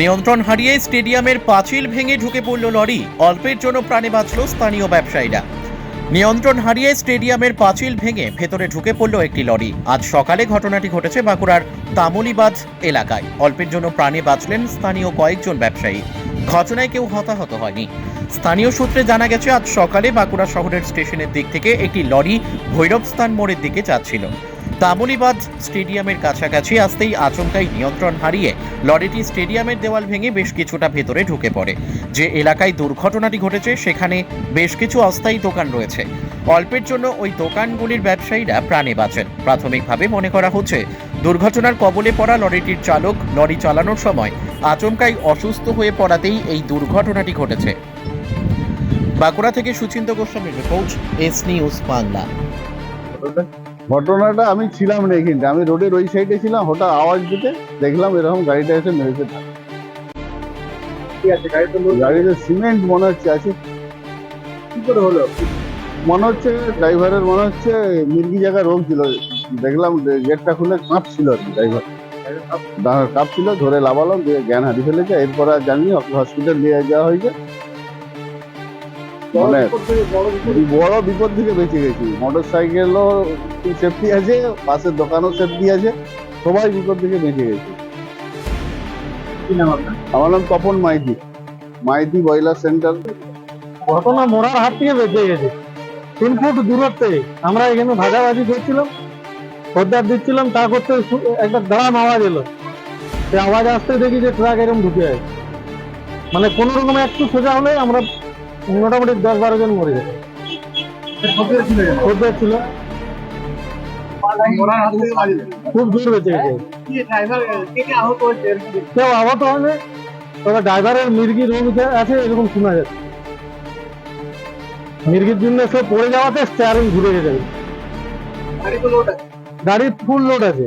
নিয়ন্ত্রণ হারিয়ে স্টেডিয়ামের পাঁচিল ভেঙে ঢুকে পড়ল লরি। অল্পের জন্য প্রাণে বাঁচল স্থানীয় ব্যবসায়ীরা। নিয়ন্ত্রণ হারিয়ে স্টেডিয়ামের পাঁচিল ভেঙে ভেতরে ঢুকে পড়ল একটি লরি। আজ সকালে ঘটনাটি ঘটেছে বাঁকুড়ার তামুলিবাজ এলাকায়। অল্পের জন্য প্রাণে বাঁচলেন স্থানীয় কয়েকজন ব্যবসায়ী। ঘটনায় কেউ হতাহত হয়নি। স্থানীয় সূত্রে জানা গেছে, আজ সকালে বাঁকুড়া শহরের স্টেশনের দিক থেকে একটি লরি ভৈরবস্থান মোড়ের দিকে যাচ্ছিল। তামুলিবাদ স্টেডিয়ামের কাছাকাছি আসতেই আচমকাই নিয়ন্ত্রণ হারিয়ে লরিটি স্টেডিয়ামের দেওয়াল ভেঙে বেশ কিছুটা ভেতরে ঢুকে পড়ে। যে এলাকায় দুর্ঘটনাটি ঘটেছে, সেখানে বেশ কিছু অস্থায়ী দোকান রয়েছে। অল্পের জন্য ওই দোকানগুলির ব্যবসায়ীরা প্রাণে বাঁচেন। প্রাথমিকভাবে মনে করা হচ্ছে, দুর্ঘটনার কবলে পড়া লরিটির চালক লরি চালানোর সময় আচমকাই অসুস্থ হয়ে পড়াতেই এই দুর্ঘটনাটি ঘটেছে। বাঁকুড়া থেকে সুচিন্ত গোস্বামীর রিপোর্ট, এস নিউজ বাংলা। ঘটনাটা আমি ছিলাম না এখানটা। আমি রোডের ওই সাইডে ছিলাম হঠাৎ আওয়াজ দিতে দেখলাম এরকম গাড়িটা এসে মেরেছে। গাড়িতে সিমেন্ট মনে হচ্ছে আছে। কি করে হলো? মনে হচ্ছে ড্রাইভারের মনে হচ্ছে মির্গি জায়গা রোগ ছিল। দেখলাম গেটটা খুলে কাঁপছিল আর কি ড্রাইভার কাঁপছিল ধরে লাভালাম দিয়ে জ্ঞান হারিয়ে ফেলেছে। এরপর আর জানি হসপিটাল নিয়ে যাওয়া হয়েছে। মানে বড় বিপদ থেকে বেঁচে গেছি। মোটর সাইকেলও সেফটি আছে পাশের দোকানও সেফটি আছে সবাই বিপদ থেকে বেঁচে গেছে। আমার নাম Tapan Maiti. Maity boiler centre. ঘটনা মোড়ার হাত থেকে বেঁচে গেছে। তিন ফুট দূরত্বে আমরা এখানে ভাগাভাগি করছিলাম খদ্দার দিচ্ছিলাম তা করতে একটা দাঁড়ান আওয়াজ এলো। সে আওয়াজ আসতে দেখি যে ট্রাক এরকম ঢুকে আছে। মানে কোন রকম একটু সোজা হলে আমরা মোটামুটি দশ বারো জন মরে খবর ছিল। খুব দূর বেঁচে গেছে। কেউ আহত হয়নি তবে ড্রাইভারের মির্গি, রোগ আছে, এরকম শোনা যাচ্ছে। মির্গির জন্য সে পড়ে যাওয়াতে স্টিয়ারিং ঘুরে গেছে। গাড়ি ফুল লোড আছে।